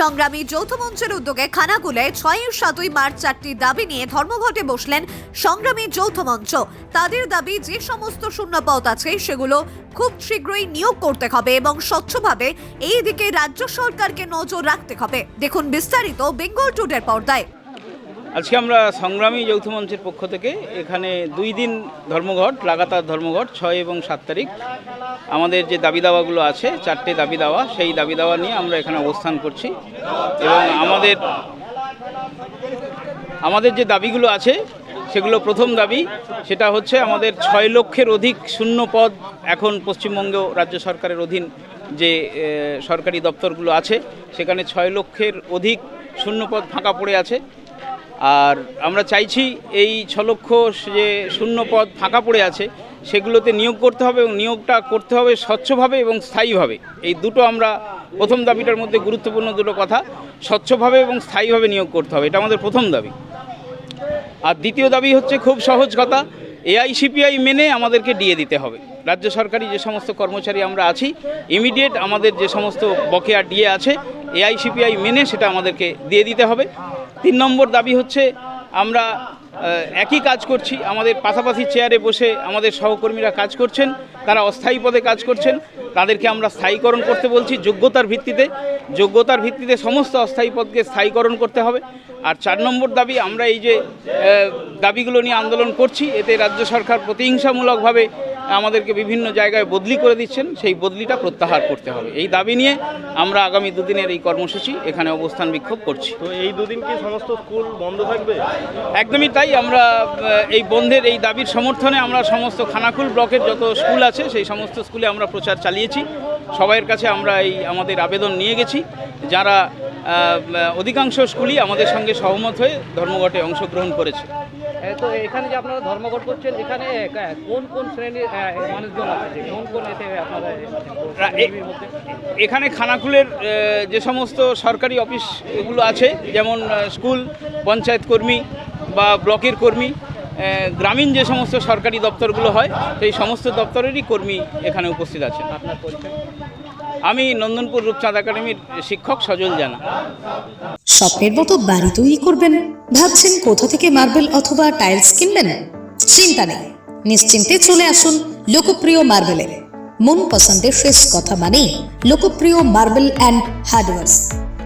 সংগ্রামী যৌথ মঞ্চের উদ্যোগে খানাকুলে ছয় সাতই মার্চ চারটি দাবি নিয়ে ধর্মঘটে বসলেন সংগ্রামী যৌথ মঞ্চ। তাদের দাবি, যে সমস্ত শূন্যপদ আছে, সেগুলো খুব শীঘ্রই নিয়োগ করতে হবে এবং স্বচ্ছভাবে এই দিকে রাজ্য সরকারকে নজর রাখতে হবে। দেখুন বিস্তারিত বেঙ্গল টুডের পর্দায়। আজকে আমরা সংগ্রামী যৌথ মঞ্চের পক্ষ থেকে এখানে দুই দিন ধর্মঘট, লাগাতার ধর্মঘট, ছয় এবং সাত তারিখ। আমাদের যে দাবি দাওয়াগুলো আছে, চারটে দাবি দাওয়া, সেই দাবি দাওয়া নিয়ে আমরা এখানে অবস্থান করছি। এবং আমাদের আমাদের যে দাবিগুলো আছে, সেগুলো প্রথম দাবি, সেটা হচ্ছে আমাদের ছয় লক্ষের অধিক শূন্য পদ এখন পশ্চিমবঙ্গ রাজ্য সরকারের অধীন যে সরকারি দপ্তরগুলো আছে, সেখানে ছয় লক্ষের অধিক শূন্য পদ ফাঁকা পড়ে আছে। আর আমরা চাইছি এই ছ লক্ষ যে শূন্য পদ ফাঁকা পড়ে আছে, সেগুলোতে নিয়োগ করতে হবে এবং নিয়োগটা করতে হবে স্বচ্ছভাবে এবং স্থায়ীভাবে। এই দুটো আমরা প্রথম দাবিটার মধ্যে গুরুত্বপূর্ণ দুটো কথা, স্বচ্ছভাবে এবং স্থায়ীভাবে নিয়োগ করতে হবে, এটা আমাদের প্রথম দাবি। আর দ্বিতীয় দাবি হচ্ছে খুব সহজ কথা এআইসিপিআই মেনে আমাদেরকে দিয়ে দিতে হবে। রাজ্য সরকারি যে সমস্ত কর্মচারী আমরা আছি, ইমিডিয়েট আমাদের যে সমস্ত বকেয়া ডিএ আছে এআইসিপিআই মেনে সেটা আমাদেরকে দিয়ে দিতে হবে। তিন নম্বর দাবি হচ্ছে, আমরা একই কাজ করছি। আমাদের পাশাপাশি চেয়ারে বসে আমাদের সহকর্মীরা কাজ করছেন, তারা অস্থায়ী পদে কাজ করছেন। তাদেরকে আমরা স্থায়ীকরণ করতে বলছি যোগ্যতার ভিত্তিতে। যোগ্যতার ভিত্তিতে সমস্ত অস্থায়ী পদকে স্থায়ীকরণ করতে হবে। আর চার নম্বর দাবি, আমরা এই যে দাবিগুলো নিয়ে আন্দোলন করছি, এতে রাজ্য সরকার প্রতিহিংসামূলকভাবে আমাদেরকে বিভিন্ন জায়গায় বদলি করে দিচ্ছেন সেই বদলিটা প্রত্যাহার করতে হবে। এই দাবি নিয়ে আমরা আগামী দুদিনের এই কর্মসূচি এখানে অবস্থান বিক্ষোভ করছি। তো এই দুদিন কি সমস্ত স্কুল বন্ধ থাকবে? একদমই তাই আমরা এই বন্ধের এই দাবির সমর্থনে আমরা সমস্ত খানাকুল ব্লকের যত স্কুল আছে সেই সমস্ত স্কুলে আমরা প্রচার চালিয়েছি। সবাইয়ের কাছে আমরা এই আমাদের আবেদন নিয়ে গেছি। যারা অধিকাংশ স্কুলই আমাদের সঙ্গে সহমত হয়ে ধর্মঘটে অংশগ্রহণ করেছে। তো এখানে যে আপনারা ধর্মঘট করছেন এখানে কোন কোন শ্রেণির মানুষজন আছে? কোন কোন এতে আপনারা এখানে খানাকুলের যে সমস্ত সরকারি অফিস এগুলো আছে যেমন স্কুল পঞ্চায়েত কর্মী বা ব্লকের কর্মী গ্রামীণ যে সমস্ত সরকারি দপ্তরগুলো হয় সেই সমস্ত দপ্তরেরই কর্মী এখানে উপস্থিত আছেন। আমি নন্দনপুর রূপচাঁদ একাডেমির শিক্ষক সজল জানা। স্বপ্নের মতো বাড়ি তৈরি করবেন ভাবছেন কোথা থেকে মার্বেল অথবা টাইলস কিনবেন? চিন্তা নেই নিশ্চিন্তে চলে আসুন লোকপ্রিয় মার্বেলের। মন পছন্দের শেষ কথা মানেই লোকপ্রিয় মার্বেল অ্যান্ড হার্ডওয়ার্স।